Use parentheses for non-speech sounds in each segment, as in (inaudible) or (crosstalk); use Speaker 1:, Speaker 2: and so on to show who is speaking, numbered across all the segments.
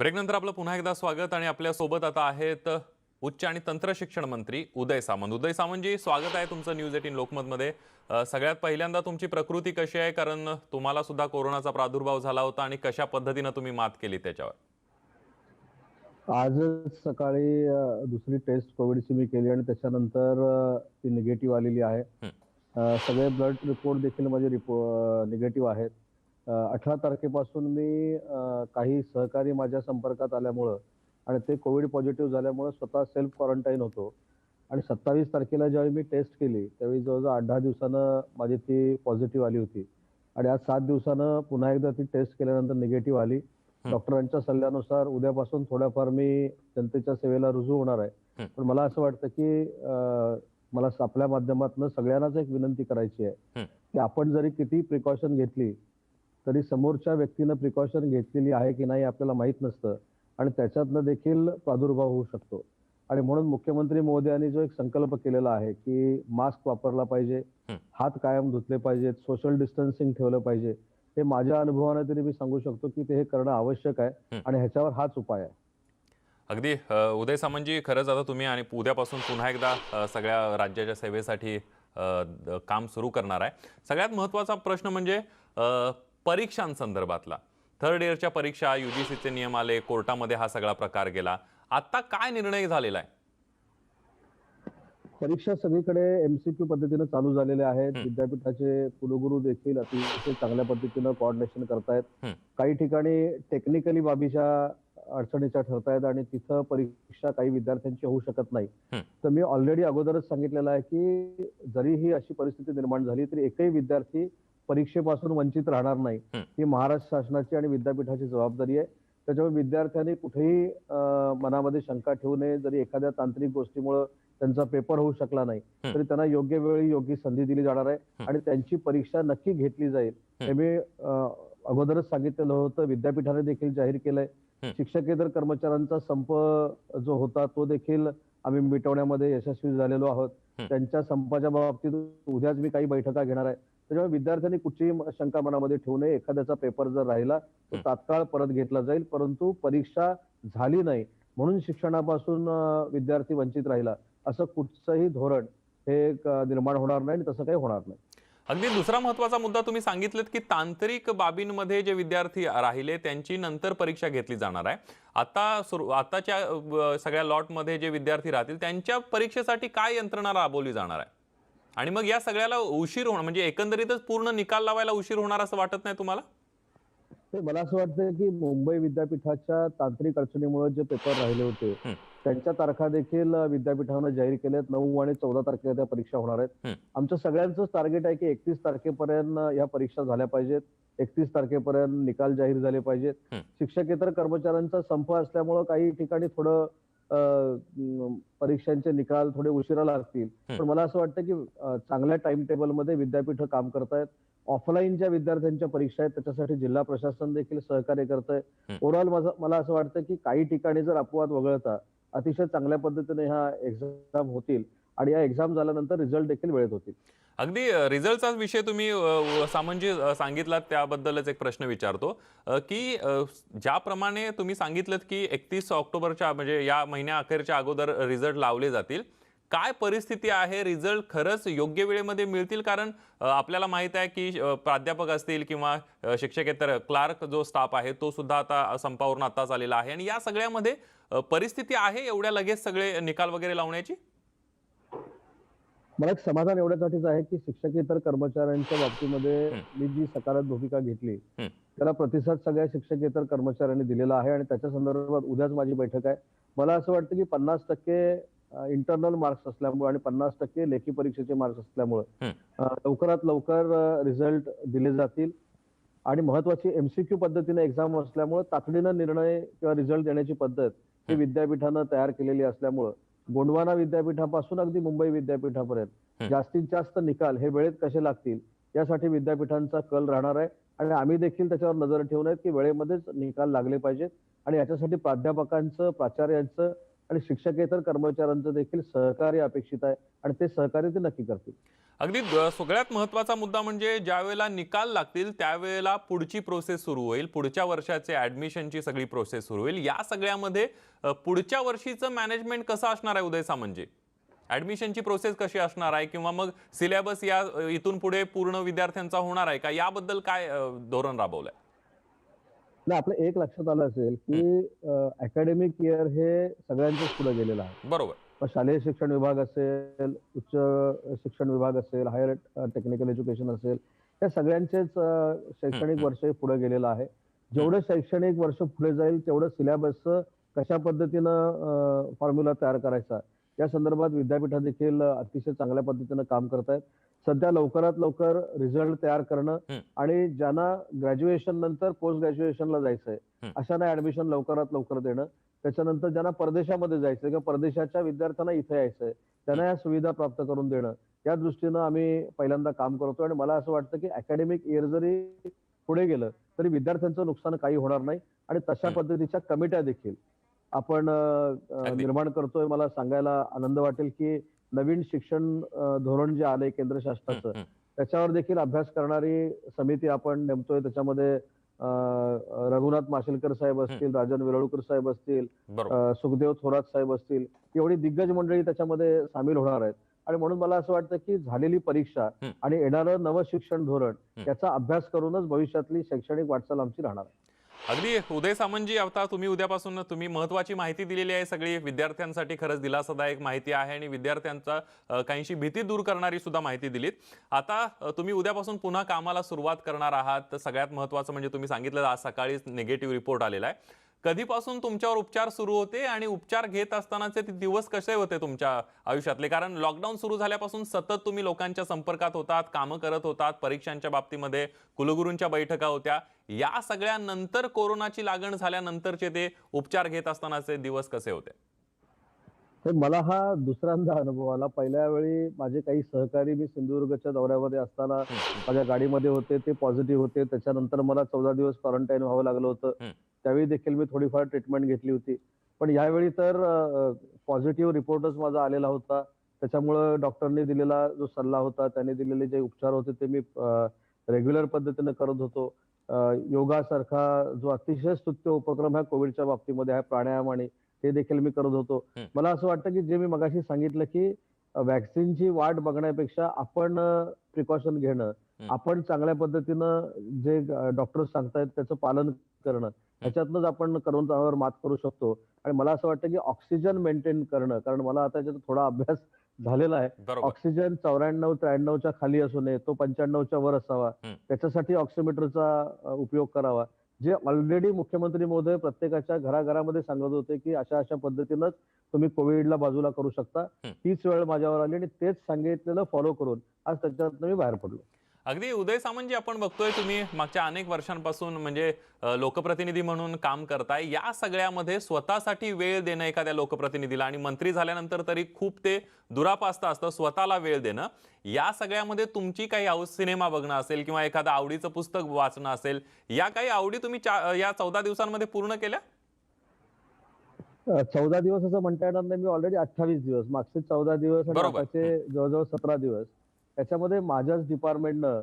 Speaker 1: ब्रेकनंतर आपलं पुन्हा एकदा स्वागत आणि आपल्यासोबत आता आहेत उच्च आणि तंत्र शिक्षण मंत्री उदय सामंत. उदय सामंतजी स्वागत आहे तुमचं न्यूज एटीन लोकमतमध्ये. सगळ्यात पहिल्यांदा तुमची प्रकृती कशी आहे? कारण तुम्हाला सुद्धा कोरोनाचा प्रादुर्भाव झाला होता आणि कशा पद्धतीनं तुम्ही मात केली त्याच्यावर?
Speaker 2: आजच सकाळी दुसरी टेस्ट कोविडची मी केली आणि त्याच्यानंतर ती निगेटिव्ह आलेली आहे. सगळे ब्लड रिपोर्ट देखील माझे रिपो निगेटिव्ह आहेत. अठरा तारखेपासून मी काही सहकारी माझ्या संपर्कात आल्यामुळं आणि ते कोविड पॉझिटिव्ह झाल्यामुळं स्वतः सेल्फ क्वारंटाईन होतो आणि सत्तावीस तारखेला ज्यावेळी मी टेस्ट केली त्यावेळी जवळजवळ आठ दहा दिवसानं माझी ती पॉझिटिव्ह आली होती आणि आज सात दिवसानं पुन्हा एकदा ती टेस्ट केल्यानंतर निगेटिव्ह आली. डॉक्टरांच्या सल्ल्यानुसार उद्यापासून थोड्याफार मी जनतेच्या सेवेला रुजू होणार आहे. पण मला असं वाटतं की मला आपल्या माध्यमातून सगळ्यांनाच एक विनंती करायची आहे. की आपण जरी किती प्रिकॉशन घेतली तरी समोरच्या व्यक्तीनं प्रिकॉशन घेतलेली आहे की नाही आपल्याला माहीत नसतं. आणि त्याच्यातनं देखील प्रादुर्भाव होऊ शकतो. आणि म्हणून मुख्यमंत्री महोदयांनी जो एक संकल्प केलेला आहे की मास्क वापरला पाहिजे. हात कायम धुतले पाहिजेत सोशल डिस्टन्सिंग ठेवलं पाहिजे. हे माझ्या अनुभवाने तरी मी सांगू शकतो की ते हे करणं आवश्यक आहे. आणि ह्याच्यावर हाच उपाय आहे.
Speaker 1: अगदी उदय सामंतजी खरंच आता तुम्ही आणि उद्यापासून पुन्हा एकदा सगळ्या राज्याच्या सेवेसाठी काम सुरू करणार आहे. सगळ्यात महत्त्वाचा प्रश्न म्हणजे परीक्षांसंदर्भातला थर्ड इयरच्या परीक्षा यू जी सीचे नियम आले कोर्टामध्ये हा सगळा प्रकार गेला आता काय निर्णय झालेला आहे
Speaker 2: परीक्षा सगळीकडे एमसीक्यू पद्धतीनं चालू झालेल्या आहेत
Speaker 1: हं.
Speaker 2: विद्यापीठाचे कुलगुरू देखील अतिशय चांगल्या पद्धतीनं कोऑर्डिनेशन करतायत
Speaker 1: हं.
Speaker 2: काही ठिकाणी टेक्निकली बाबीच्या अडचणीच्या ठरतायत आणि तिथं परीक्षा काही विद्यार्थ्यांची होऊ शकत नाही
Speaker 1: हं.
Speaker 2: तर मी ऑलरेडी अगोदरच सांगितलेलं आहे की जरीही अशी परिस्थिती निर्माण झाली तरी एकही विद्यार्थी परीक्षेपासून वंचित राहणार नाही
Speaker 1: हं.
Speaker 2: महाराष्ट्र शासनाची आणि विद्यापीठाची जबाबदारी आहे त्याच्यामुळे विद्यार्थ्यांनी कुठेही मनामध्ये शंका ठेवू नये जरी एखाद्या तांत्रिक गोष्टीमुळं त्यांचा पेपर होऊ शकला नाही. तरी त्यांना योग्य वेळी योग्य संधी दिली जाणार आहे. आणि त्यांची परीक्षा नक्की घेतली जाईल हे मी अगोदरच सांगितलेलं होतं विद्यापीठाने देखील जाहीर केलंय. शिक्षकेतर कर्मचाऱ्यांचा संप जो होता तो देखील आम्ही मिटवण्यामध्ये यशस्वी झालेलो आहोत. त्यांच्या संपाच्या बाबतीत उद्याच मी काही बैठका घेणार आहे त्याच्यामुळे विद्यार्थ्यांनी कुठचीही शंका मनामध्ये ठेवू नये. एखाद्याचा पेपर जर राहिला तो
Speaker 1: हं.
Speaker 2: तात्काळ परत घेतला जाईल परंतु परीक्षा झाली नाही म्हणून शिक्षणापासून विद्यार्थी वंचित राहिला. असं कुठचंही धोरण हे निर्माण होणार नाही आणि तसं काही होणार नाही.
Speaker 1: अगदी दुसरा महत्त्वाचा मुद्दा तुम्ही सांगितलेत की तांत्रिक बाबींमध्ये जे विद्यार्थी राहिले त्यांची नंतर परीक्षा घेतली जाणार आहे. आता सुरू आताच्या सगळ्या लॉटमध्ये जे विद्यार्थी राहतील त्यांच्या परीक्षेसाठी काय यंत्रणा राबवली जाणार आहे? आणि मग या सगळ्याला उशीर होणार म्हणजे एकंदरीतच पूर्ण निकाल लावायला उशीर होणार असं वाटत नाही तुम्हाला
Speaker 2: मला असं वाटतं की मुंबई विद्यापीठाच्या तांत्रिक अडचणीमुळे जे पेपर राहिले होते. त्यांच्या तारखा देखील विद्यापीठानं जाहीर केल्यात नऊ आणि चौदा तारखेला त्या परीक्षा होणार आहेत. आमचं सगळ्यांचं टार्गेट आहे की एकतीस तारखेपर्यंत ह्या परीक्षा झाल्या पाहिजेत एकतीस तारखेपर्यंत निकाल जाहीर झाले पाहिजेत. शिक्षकेतर कर्मचाऱ्यांचा संप असल्यामुळं काही ठिकाणी थोडं परीक्षांचे निकाल थोडे उशिरा लागतील. पण मला असं वाटतं की चांगल्या टाइम टेबलमध्ये विद्यापीठ काम करतायत ऑफलाईन ज्या विद्यार्थ्यांच्या परीक्षा आहेत त्याच्यासाठी जिल्हा प्रशासन देखील सहकार्य करत आहे. ओव्हरऑल मला असं वाटतं की काही ठिकाणी जर अपवाद वगळता अतिशय चांगल्या पद्धतीने ह्या एक्झाम होतील आणि या एक्झाम झाल्यानंतर रिझल्ट देखील वेळेत होतील
Speaker 1: अगदी रिझल्टचा विषय तुम्ही सामंजी सांगितलात त्याबद्दलच एक प्रश्न विचारतो. की ज्याप्रमाणे तुम्ही सांगितलं की एकतीस ऑक्टोबरच्या म्हणजे या महिन्या अखेरच्या अगोदर रिझल्ट लावले जातील काय परिस्थिती आहे? रिझल्ट खरंच योग्य वेळेमध्ये मिळतील? कारण आपल्याला माहीत आहे की प्राध्यापक असतील किंवा शिक्षकेतर क्लार्क जो स्टाफ आहे तो सुद्धा आता संपावरून आताच आलेला आहे. आणि या सगळ्यामध्ये परिस्थिती आहे एवढ्या लगेच सगळे निकाल वगैरे लावण्याची?
Speaker 2: मला एक समाधान एवढ्यासाठीच आहे की शिक्षकेतर कर्मचाऱ्यांच्या बाबतीमध्ये. मी जी सकारात्मक भूमिका घेतली. त्याला प्रतिसाद सगळ्या शिक्षकेतर कर्मचाऱ्यांनी दिलेला आहे आणि त्याच्या संदर्भात उद्याच माझी बैठक आहे मला असं वाटतं की पन्नास टक्के इंटरनल मार्क्स असल्यामुळे आणि पन्नास टक्के लेखी परीक्षेचे मार्क्स असल्यामुळे लवकरात लवकर रिझल्ट दिले जातील आणि महत्वाची एमसीक्यू पद्धतीने एक्झाम असल्यामुळे तातडीनं निर्णय किंवा रिझल्ट देण्याची पद्धत हं. विद्यापीठानं तयार केलेली असल्यामुळं गोंडवाना विद्यापीठापासून अगदी मुंबई विद्यापीठापर्यंत. जास्तीत जास्त निकाल हे वेळेत कसे लागतील यासाठी विद्यापीठांचा कल राहणार आहे. आणि आम्ही देखील त्याच्यावर नजर ठेवून आहेत की वेळेमध्येच निकाल लागले पाहिजेत. आणि याच्यासाठी प्राध्यापकांचं प्राचार्यांचं आणि शिक्षकेतर कर्मचाऱ्यांचं देखील सहकार्य अपेक्षित आहे आणि ते सहकार्य ते नक्की करतील.
Speaker 1: अगदी सगळ्यात महत्त्वाचा मुद्दा म्हणजे ज्या वेळेला निकाल लागतील त्यावेळेला पुढची प्रोसेस सुरू होईल. पुढच्या वर्षाचे ॲडमिशनची सगळी प्रोसेस सुरू होईल. या सगळ्यामध्ये पुढच्या वर्षीचं मॅनेजमेंट कसं असणार आहे उदय सामंतजी ॲडमिशनची प्रोसेस कशी असणार आहे किंवा मग सिलेबस या इथून पुढे पूर्ण विद्यार्थ्यांचा होणार आहे का? याबद्दल काय धोरण धोरण राबवलंय?
Speaker 2: नाही आपलं एक लक्षात आलं असेल की अकॅडमिक इयर हे सगळ्यांच्याच पुढे गेलेलं आहे.
Speaker 1: बरोबर.
Speaker 2: शालेय शिक्षण विभाग असेल उच्च शिक्षण विभाग असेल हायर टेक्निकल एज्युकेशन असेल या सगळ्यांचेच शैक्षणिक. वर्ष हे पुढे गेलेलं आहे. जेवढं शैक्षणिक वर्ष पुढे जाईल तेवढं सिलेबसचं कशा पद्धतीनं फॉर्म्युला तयार करायचा या संदर्भात विद्यापीठा देखील अतिशय चांगल्या पद्धतीनं काम करत आहेत सध्या लवकरात लवकर रिझल्ट तयार करणं. आणि ज्यांना ग्रॅज्युएशन नंतर पोस्ट ग्रॅज्युएशनला जायचंय. अशांना ऍडमिशन लवकरात लवकर देणं त्याच्यानंतर ज्यांना परदेशामध्ये जायचंय किंवा परदेशाच्या विद्यार्थ्यांना इथे यायचंय त्यांना या सुविधा प्राप्त करून देणं या दृष्टीनं आम्ही पहिल्यांदा काम करतो आणि मला असं वाटतं की अकॅडमिक इयर जरी पुढे गेलं तरी विद्यार्थ्यांचं नुकसान काही होणार नाही आणि तशा. पद्धतीच्या कमिट्या देखील आपण. निर्माण करतोय मला सांगायला आनंद वाटेल की नवीन शिक्षण धोरण जे आलंय केंद्र शासनाचं. त्याच्यावर देखील अभ्यास करणारी समिती आपण नेमतोय त्याच्यामध्ये रघुनाथ माशेलकर साहेब असतील राजन विरळूकर साहेब असतील सुखदेव थोरात साहेब असतील एवढी दिग्गज मंडळी त्याच्यामध्ये सामील होणार आहेत आणि म्हणून मला असं वाटतं की झालेली परीक्षा. आणि येणारं नवं शिक्षण धोरण. याचा अभ्यास करूनच भविष्यातली शैक्षणिक वाटचाल आमची राहणार आहे
Speaker 1: अगदी उदय सामंतजी आता तुम्ही उद्यापासून तुम्ही महत्वाची माहिती दिलेली आहे सगळी. विद्यार्थ्यांसाठी खरंच दिलासादायक माहिती आहे आणि विद्यार्थ्यांचा काहीशी भीती दूर करणारी सुद्धा माहिती दिलीत. आता तुम्ही उद्यापासून पुन्हा कामाला सुरुवात करणार आहात. तर सगळ्यात महत्वाचं म्हणजे तुम्ही सांगितलं आज सकाळीच निगेटिव्ह रिपोर्ट आलेला आहे. कधीपासून तुमच्यावर उपचार सुरू होते आणि उपचार घेत असतानाचे ते दिवस कसे होते तुमच्या आयुष्यातले? कारण लॉकडाऊन सुरू झाल्यापासून सतत तुम्ही लोकांच्या संपर्कात होतात कामं करत होतात परीक्षांच्या बाबतीमध्ये कुलगुरूंच्या बैठका होत्या. या सगळ्यानंतर कोरोनाची लागण झाल्यानंतरचे ते उपचार घेत असतानाचे दिवस कसे होते?
Speaker 2: तर मला हा दुसऱ्यांदा अनुभव आला. पहिल्या वेळी माझे काही सहकारी मी सिंधुदुर्गच्या दौऱ्यामध्ये असताना माझ्या गाडीमध्ये होते ते पॉझिटिव्ह होते. त्याच्यानंतर मला चौदा दिवस क्वारंटाईन व्हावं लागलं होतं. त्यावेळी देखील मी थोडीफार ट्रीटमेंट घेतली होती पण यावेळी तर पॉझिटिव्ह रिपोर्टच माझा आलेला होता त्याच्यामुळं डॉक्टरने दिलेला जो सल्ला होता त्याने दिलेले जे उपचार होते ते मी रेग्युलर पद्धतीने करत होतो योगासारखा जो अतिशय स्तुत्य उपक्रम आहे कोविडच्या बाबतीमध्ये आहे प्राणायाम आणि ते देखील मी करत होतो
Speaker 1: हं.
Speaker 2: मला असं वाटतं की जे मी मगाशी सांगितलं की व्हॅक्सिनची वाट बघण्यापेक्षा आपण प्रिकॉशन घेणं
Speaker 1: हं.
Speaker 2: आपण चांगल्या पद्धतीनं जे डॉक्टर सांगतायत त्याचं पालन करणं ह्याच्यातनंच आपण करोनावर मात करू शकतो. आणि मला असं वाटतं की ऑक्सिजन मेंटेन करणं कारण मला आता याच्यात थोडा अभ्यास (laughs) झालेला आहे. ऑक्सिजन चौऱ्याण्णव त्र्याण्णवच्या खाली असू नये तो पंच्याण्णवच्या वर असावा. त्याच्यासाठी ऑक्सिमीटरचा उपयोग करावा. जे ऑलरेडी मुख्यमंत्री महोदय प्रत्येकाच्या घराघरामध्ये सांगत होते की अशा अशा पद्धतीनंच तुम्ही कोविडला बाजूला करू शकता. तीच वेळ माझ्यावर आली आणि तेच सांगितलेलं फॉलो करून आज त्याच्यातनं मी बाहेर पडलो.
Speaker 1: अगदी उदय सामंतजी आपण बघतोय तुम्ही मागच्या अनेक वर्षांपासून म्हणजे लोकप्रतिनिधी म्हणून काम करताय. या सगळ्यामध्ये स्वतःसाठी वेळ देणं एखाद्या लोकप्रतिनिधीला आणि मंत्री झाल्यानंतर तरी खूप ते दुरापास्त असतं स्वतःला वेळ देणं. या सगळ्यामध्ये तुमची काही आव सिनेमा बघणं असेल किंवा एखादं आवडीचं पुस्तक वाचणं असेल या काही आवडी तुम्ही या चौदा दिवसांमध्ये पूर्ण केल्या?
Speaker 2: चौदा दिवस असं म्हणता येणार नाही. मी ऑलरेडी अठ्ठावीस दिवस मागचे चौदा दिवस आणि जवळजवळ सतरा दिवस त्याच्यामध्ये माझ्याच डिपार्टमेंटनं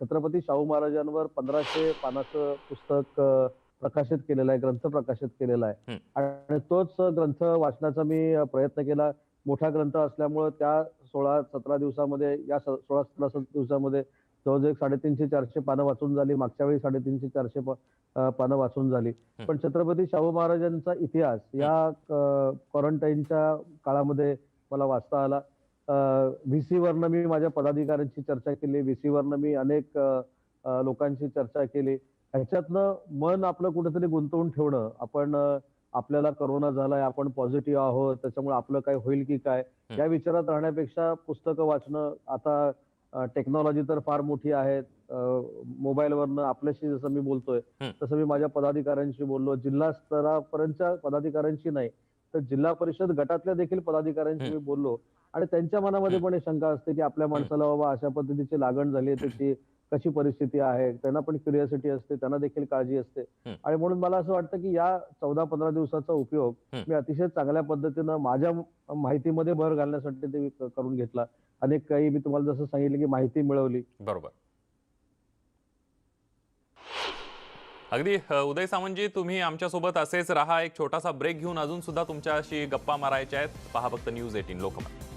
Speaker 2: छत्रपती शाहू महाराजांवर पंधराशे पानाचं पुस्तक प्रकाशित केलेलं आहे ग्रंथ प्रकाशित केलेला आहे. आणि तोच ग्रंथ वाचण्याचा मी प्रयत्न केला. मोठा ग्रंथ असल्यामुळं त्या सोळा सतरा दिवसामध्ये या सोळा सतरा सत- दिवसामध्ये जवळजवळ एक साडेतीनशे चारशे पानं वाचून झाली. मागच्या वेळी साडेतीनशे चारशे पानं वाचून झाली. पण छत्रपती शाहू महाराजांचा इतिहास या क्वारंटाईनच्या काळामध्ये मला वाचता आला. व्हीसी वरनं मी माझ्या पदाधिकाऱ्यांची चर्चा केली. व्हीसी वरनं मी अनेक लोकांशी चर्चा केली. ह्याच्यातनं मन आपलं कुठेतरी गुंतवून ठेवणं आपण आपल्याला करोना झालाय आपण पॉझिटिव्ह आहोत त्याच्यामुळे आपलं काय होईल की काय. या विचारात राहण्यापेक्षा पुस्तकं वाचणं आता टेक्नॉलॉजी तर फार मोठी आहे मोबाईलवरनं आपल्याशी जसं मी बोलतोय. तसं मी माझ्या पदाधिकाऱ्यांशी बोललो. जिल्हा स्तरापर्यंतच्या पदाधिकाऱ्यांशी नाही. तर जिल्हा परिषद गटातल्या देखील पदाधिकाऱ्यांशी. मी बोललो आणि त्यांच्या मनामध्ये. पण एक शंका असते की आपल्या माणसाला बाबा अशा पद्धतीची लागण झाली त्याची कशी परिस्थिती आहे त्यांना पण क्युरियोसिटी असते त्यांना देखील काळजी असते. आणि म्हणून मला असं वाटतं की या चौदा पंधरा दिवसाचा उपयोग. मी अतिशय चांगल्या पद्धतीनं माझ्या माहितीमध्ये भर घालण्यासाठी ते करून घेतला अनेक काही मी तुम्हाला जसं सांगितलं की माहिती मिळवली
Speaker 1: बरोबर अगदी उदय सामंतजी तुम्ही आमच्यासोबत असेच राहा. एक छोटासा ब्रेक घेऊन अजून सुद्धा तुमच्याशी गप्पा मारायच्या आहेत. पहा फक्त न्यूज एटीन लोकमत.